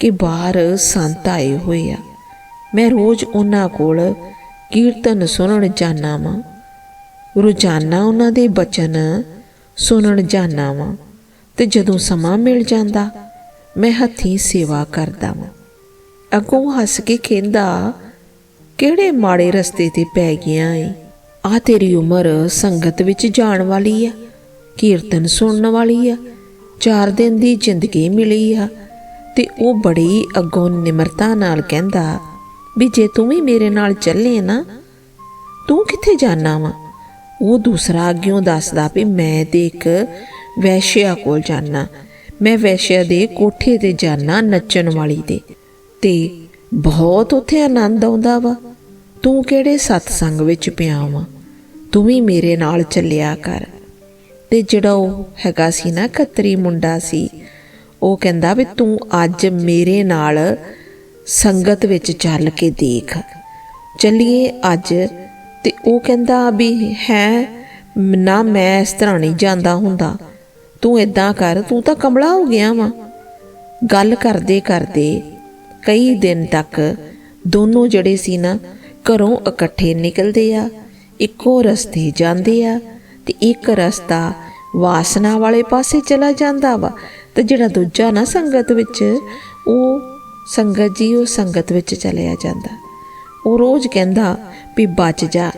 ਕਿ ਬਾਹਰ ਸੰਤ ਆਏ ਹੋਏ ਆ। ਮੈਂ ਰੋਜ਼ ਉਹਨਾਂ ਕੋਲ ਕੀਰਤਨ ਸੁਣਨ ਜਾਣਾ ਵਾਂ। ਰੋਜ਼ਾਨਾ ਉਹਨਾਂ ਦੇ ਬਚਨ ਸੁਣਨ ਜਾਣਾ ਵਾਂ ਤੇ ਜਦੋਂ ਸਮਾਂ ਮਿਲ ਜਾਂਦਾ, ਮੈਂ ਹੱਥੀਂ ਸੇਵਾ ਕਰਦਾ ਵਾਂ। ਅੱਗੋਂ ਹੱਸ ਕੇ ਕਹਿੰਦਾ, ਕਿਹੜੇ ਮਾੜੇ ਰਸਤੇ ਤੇ ਪੈ ਗਿਆ ਏ? ਆ ਤੇਰੀ ਉਮਰ ਸੰਗਤ ਵਿੱਚ ਜਾਣ ਵਾਲੀ ਆ, ਕੀਰਤਨ ਸੁਣਨ ਵਾਲੀ ਆ, ਚਾਰ ਦਿਨ ਦੀ ਜ਼ਿੰਦਗੀ ਮਿਲੀ ਆ ਤੇ ਉਹ ਬੜੀ ਅੱਗੋਂ ਨਿਮਰਤਾ ਨਾਲ ਕਹਿੰਦਾ, ਵੀ ਜੇ ਤੂੰ ਵੀ ਮੇਰੇ ਨਾਲ ਚੱਲੇ ਨਾ, ਤੂੰ ਕਿੱਥੇ ਜਾਣਾ ਵਾ? ਉਹ ਦੂਸਰਾ ਅੱਗਿਓਂ ਦੱਸਦਾ ਵੀ ਮੈਂ ਤੇ ਇੱਕ ਵੈਸ਼ਿਆ ਕੋਲ ਜਾਣਾ। ਮੈਂ ਵੈਸ਼ਿਆ ਦੇ ਕੋਠੇ ਤੇ ਜਾਣਾ ਨੱਚਣ ਵਾਲੀ ਦੇ। ਤੇ ਬਹੁਤ ਉੱਥੇ ਆਨੰਦ ਆਉਂਦਾ ਵਾ। ਤੂੰ ਕਿਹੜੇ ਸਤਸੰਗ ਵਿੱਚ ਪਿਆ ਵਾ? ਤੂੰ ਵੀ ਮੇਰੇ ਨਾਲ ਚੱਲਿਆ ਕਰ। ਤੇ ਜਿਹੜਾ ਉਹ ਹੈਗਾ ਸੀ ਨਾ ਖੱਤਰੀ ਮੁੰਡਾ ਸੀ ਉਹ ਕਹਿੰਦਾ ਵੀ ਤੂੰ ਅੱਜ ਮੇਰੇ ਨਾਲ ਸੰਗਤ ਵਿੱਚ ਚੱਲ ਕੇ ਦੇਖ। ਚੱਲੀਏ ਅੱਜ ਤੇ ਉਹ ਕਹਿੰਦਾ ਵੀ ਹੈ, ਨਾ ਮੈਂ ਇਸ ਤਰ੍ਹਾਂ ਨਹੀਂ ਜਾਂਦਾ ਹੁੰਦਾ। ਤੂੰ ਇਦਾਂ ਕਰ, ਤੂੰ ਤਾਂ ਕਮਲਾ ਹੋ ਗਿਆ ਵਾ। ਗੱਲ ਕਰਦੇ ਕਰਦੇ ਕਈ ਦਿਨ ਤੱਕ ਦੋਨੋਂ ਜਿਹੜੇ ਸੀ ਨਾ ਘਰੋਂ ਇਕੱਠੇ ਨਿਕਲਦੇ ਆ, ਇੱਕੋ ਰਸਤੇ ਜਾਂਦੇ ਆ ਤੇ ਇੱਕ ਰਸਤਾ ਵਾਸਨਾ ਵਾਲੇ ਪਾਸੇ ਚਲਾ ਜਾਂਦਾ ਵਾ। ਤੇ ਜਿਹੜਾ ਦੂਜਾ ਨਾ ਸੰਗਤ ਵਿੱਚ, ਉਹ ਸੰਗਤ ਜੀ, ਉਹ ਸੰਗਤ ਵਿੱਚ ਚਲਿਆ ਜਾਂਦਾ। ਉਹ ਰੋਜ਼ ਕਹਿੰਦਾ ਵੀ ਬਚ ਜਾ।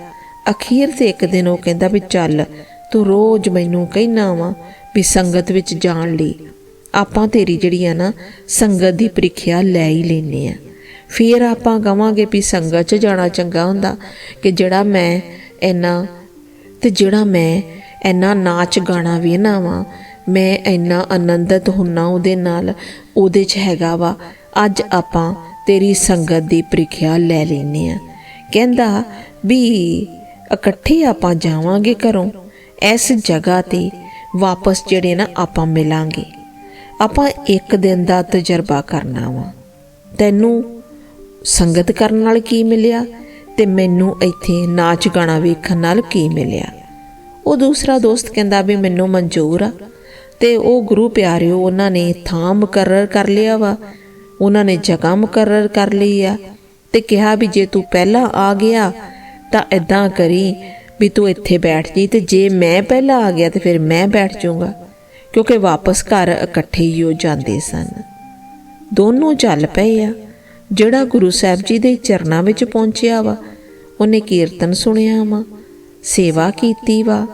ਅਖੀਰ ਤੇ ਇੱਕ ਦਿਨ ਉਹ ਕਹਿੰਦਾ ਵੀ ਚੱਲ, ਤੂੰ ਰੋਜ਼ ਮੈਨੂੰ ਕਹਿਣਾ ਵਾ ਵੀ ਸੰਗਤ ਵਿੱਚ ਜਾਣ ਲਈ। ਆਪਾਂ ਤੇਰੀ ਜਿਹੜੀ ਆ ਨਾ, ਸੰਗਤ ਦੀ ਪ੍ਰੀਖਿਆ ਲੈ ਹੀ ਲੈਨੇ ਆ। ਫਿਰ ਆਪਾਂ ਕਵਾਂਗੇ ਵੀ ਸੰਗਤ 'ਚ ਜਾਣਾ ਚੰਗਾ ਹੁੰਦਾ ਕਿ ਜਿਹੜਾ ਮੈਂ ਇੰਨਾ, ਤੇ ਜਿਹੜਾ ਮੈਂ ਇੰਨਾ ਨਾਚ ਗਾਣਾ ਵੇਖਣਾ ਵਾ ਮੈਂ ਇੰਨਾ ਆਨੰਦਿਤ ਹੁੰਨਾ ਉਹਦੇ ਨਾਲ, ਉਹਦੇ 'ਚ ਹੈਗਾ ਵਾ, ਅੱਜ ਆਪਾਂ ਤੇਰੀ ਸੰਗਤ ਦੀ ਪ੍ਰੀਖਿਆ ਲੈ ਲੈਨੇ ਆ ਕਹਿੰਦਾ ਵੀ ਇਕੱਠੇ ਆਪਾਂ ਜਾਵਾਂਗੇ ਘਰੋਂ, ਇਸ ਜਗ੍ਹਾ ਤੇ ਵਾਪਸ ਜਿਹੜੇ ਨਾ ਆਪਾਂ ਮਿਲਾਂਗੇ। ਆਪਾਂ ਇੱਕ ਦਿਨ ਦਾ ਤਜਰਬਾ ਕਰਨਾ ਵਾ। ਤੈਨੂੰ ਸੰਗਤ ਕਰਨ ਨਾਲ ਕੀ ਮਿਲਿਆ ਤੇ ਮੈਨੂੰ ਇੱਥੇ ਨਾਚ ਗਾਣਾ ਵੇਖਣ ਨਾਲ ਕੀ ਮਿਲਿਆ? ਉਹ ਦੂਸਰਾ ਦੋਸਤ ਕਹਿੰਦਾ ਵੀ ਮੈਨੂੰ ਮਨਜ਼ੂਰ ਆ। ਤੇ ਉਹ ਗੁਰੂ ਪਿਆਰਿਓ, ਉਹਨਾਂ ਨੇ ਥਾਂ ਮੁਕਰਰ ਕਰ ਲਿਆ ਵਾ। ਉਹਨਾਂ ਨੇ ਜਗ੍ਹਾ ਮੁਕਰਰ ਕਰ ਲਈ ਆ ਤੇ ਕਿਹਾ ਵੀ ਜੇ ਤੂੰ ਪਹਿਲਾਂ ਆ ਗਿਆ ਤਾਂ ਇਦਾਂ ਕਰੀ ਵੀ ਤੂੰ ਇੱਥੇ ਬੈਠ ਜੀ ਤੇ ਜੇ ਮੈਂ ਪਹਿਲਾਂ ਆ ਗਿਆ ਤੇ ਫਿਰ ਮੈਂ ਬੈਠ ਜਾਊਂਗਾ, ਕਿਉਂਕਿ ਵਾਪਸ ਘਰ ਇਕੱਠੇ ਹੀ ਹੋ ਜਾਂਦੇ ਸਨ। ਦੋਨੋਂ ਚੱਲ ਪਏ ਆ, ਜਿਹੜਾ ਗੁਰੂ ਸਾਹਿਬ ਜੀ ਦੇ ਚਰਨਾਂ ਵਿੱਚ ਪਹੁੰਚਿਆ ਵਾ, ਉਹਨੇ ਕੀਰਤਨ ਸੁਣਿਆ ਵਾ, ਸੇਵਾ ਕੀਤੀ ਵਾ